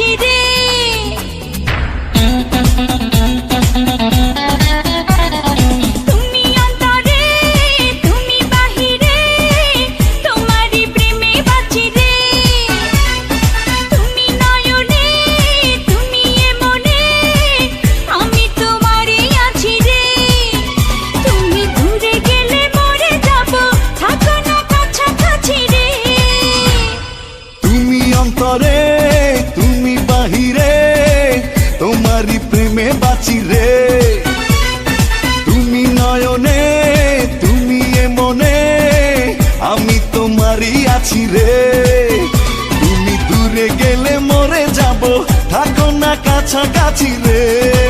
TD. তোমারই প্রেমে বাঁচি রে। তুমি নয়নে, তুমি এ মনে আমি তোমারই আছি রে। তুমি দূরে গেলে মরে যাব, থাকো না কাছাকাছি রে।